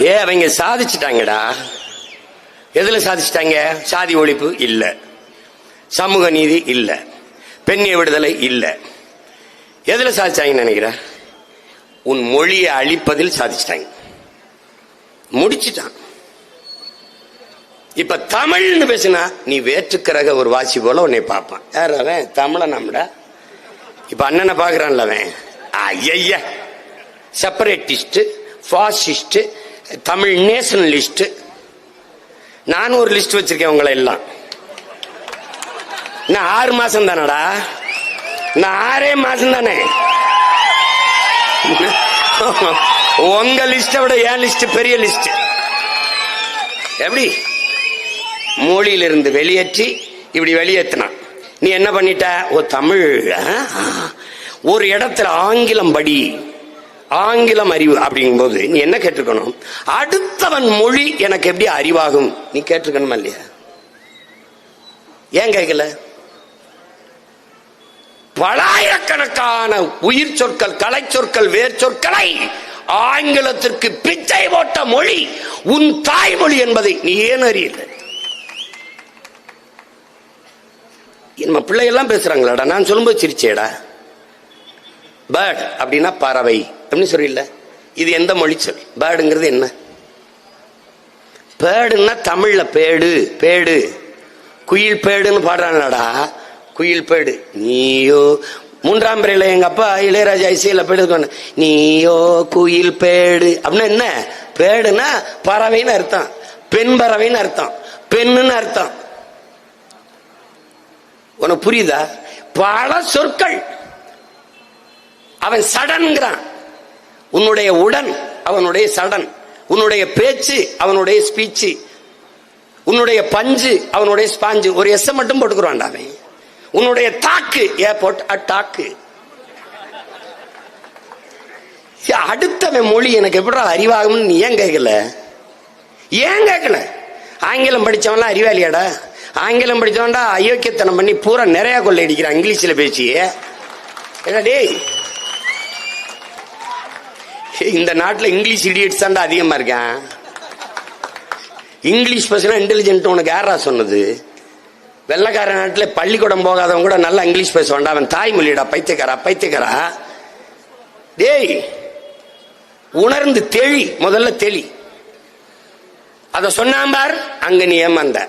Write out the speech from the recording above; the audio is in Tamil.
ஏ அவங்க சாதிச்சிட்டாங்கடா. எதுல சாதிச்சிட்டாங்க? சாதி ஒழிப்பு இல்ல. சமூக நீதி இல்ல. பெண்ணிய விடுதலை இல்ல. எதுல சாதிச்சாங்கன்னு நினைக்கிற? உன் மொழியை அழிப்பதில் சாதிச்சிட்டாங்க. முடிச்சிட்டான். இப்ப தமிழ்னு பேசினா நீ வேற்றுக்கிறக ஒரு வாசி போல உன்னை பார்ப்பான். யார் அவன்? தமிழ நம்மடா. இப்ப அண்ணனை பாக்குறான்ல அவன். ஐய செப்பரேட்டிஸ்ட் ஃபாசிஸ்ட் தமிழ் நேஷனலிஸ்ட் நானும் ஒரு லிஸ்ட் வச்சிருக்கேன் உங்களை எல்லாம். நான் ஆறு மாசம் தானடா? நான் ஆறே மாசம் தானே? உங்க லிஸ்ட விட என் லிஸ்ட் பெரிய லிஸ்ட் எப்படி? மொழியிலிருந்து வெளியேற்றி இப்படி வெளியேற்றினான் நீ என்ன பண்ணிட்ட? ஓ தமிழ் ஒரு இடத்துல ஆங்கிலம் படி ஆங்கிலம் அறிவு அப்படிங்கும்போது நீ என்ன கேட்டிருக்கணும்? அடுத்தவன் மொழி எனக்கு எப்படி அறிவாகும்? நீ கேட்டிருக்கணுமா இல்லையா? ஏன் கேட்கல? பலாயிரக்கணக்கான உயிர் சொற்கள் கலை சொற்கள் வேர் சொற்களை ஆங்கிலத்திற்கு பிச்சை போட்ட மொழி உன் தாய்மொழி என்பதை நீ ஏன் அறியல நம்ம பிள்ளைகள்லாம் பேசுறாங்களாடா? நான் சொல்லும்போது சிரிச்சேடா. பேர்ட் அப்படின்னா பறவை. அப்படின்னு சொல்லிடல இது எந்த மொழி சொல்? பேர்டுங்கிறது என்ன? பேடுன்னா தமிழ்ல பேடு பேடு. குயில் பேடுன்னு பாடுறாங்களாடா? குயில் பேடு. நீயோ. மூன்றாம் பிறையில எங்க அப்பா இளையராஜா இசையில பேடு நீயோ குயில் பேடு. அப்படின்னா என்ன? பேடுனா பறவைன்னு அர்த்தம். பெண் பறவைன்னு அர்த்தம். பெண்ணுன்னு அர்த்தம். உனக்கு புரியுதா? பல சொற்கள். அவன் சடன்கிறான். உன்னுடைய உடன் அவனுடைய சடன் உன்னுடைய பேச்சு அவனுடைய ஸ்பீச்சு உன்னுடைய பஞ்சு அவனுடைய ஸ்பாஞ்சு ஒரு எஸ் மட்டும் போட்டுக்கிறான்டா உன்னுடைய தாக்கு ஏர்போர்ட் அட்டாக்கு அடுத்தவன் மொழி எனக்கு எப்படி அறிவாகும்னு நீ ஏன் கேட்கல? ஏன் கேட்கல? ஆங்கிலம் படிச்சவன்லாம் அறிவாளியாடா? ஆங்கிலம் படிச்சவன்டா அயோக்கியத்தனம் பண்ணி பூரா நிறைய கொள்ளையடிக்கிறான் இங்கிலீஷில் பேசி என்ன டேய் இந்த நாட்டில் இங்கிலீஷ் இடியட்ஸ் தான்டா அதிகமாக இருக்கேன். இங்கிலீஷ் பேசுனா இன்டெலிஜென்ட் உனக்கு யாரா சொன்னது? வெள்ளக்கார நாட்டில் பள்ளிக்கூடம் போகாதவன் கூட நல்லா இங்கிலீஷ் பேசுவான்டா. அவன் தாய்மொழியடா பைத்தியக்காரா பைத்தியக்காரா? டேய் உணர்ந்து தெளி முதல்ல தெளி. அதை சொன்னாம்பார் அங்கே அங்க நீ ஏமாந்த.